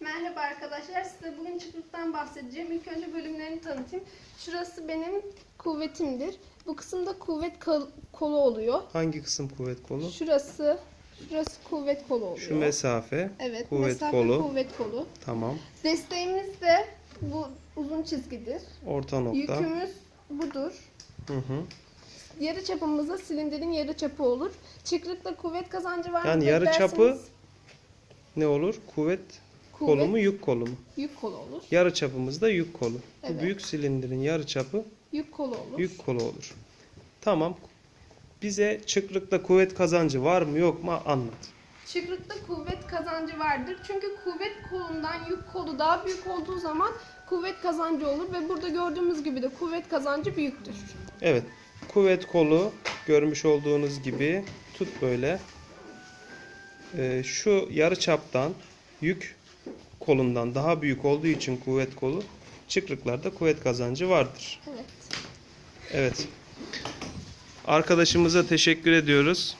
Merhaba arkadaşlar. Size bugün çıkrıktan bahsedeceğim. İlk önce bölümlerini tanıtayım. Şurası benim kuvvetimdir. Bu kısımda kuvvet kol- kolu oluyor. Hangi kısım kuvvet kolu? Şurası şurası kuvvet kolu oluyor. Şu mesafe. Evet, kuvvet mesafe kolu. kuvvet kolu. Tamam. Desteğimiz de bu uzun çizgidir. Orta nokta. Yükümüz budur. Hı hı. Yarı çapımızda silindirin yarı çapı olur. Çıkrıkta kuvvet kazancı var mı? Yani yarı derseniz çapı ne olur? Kuvvet, kuvvet, kolu mu, yük kolu mu? Yük kolu olur. Yarı çapımız da yük kolu. Evet. Bu büyük silindirin yarı çapı Yük kolu olur. yük kolu olur. Tamam. Bize çıkrıkta kuvvet kazancı var mı yok mu anlat. Çıkrıkta kuvvet kazancı vardır. Çünkü kuvvet kolundan yük kolu daha büyük olduğu zaman kuvvet kazancı olur ve burada gördüğümüz gibi de kuvvet kazancı büyüktür. Evet. Kuvvet kolu görmüş olduğunuz gibi tut böyle. Ee, şu yarı çaptan yük kolundan daha büyük olduğu için kuvvet kolu çıkrıklarda kuvvet kazancı vardır. Evet. Evet. Arkadaşımıza teşekkür ediyoruz.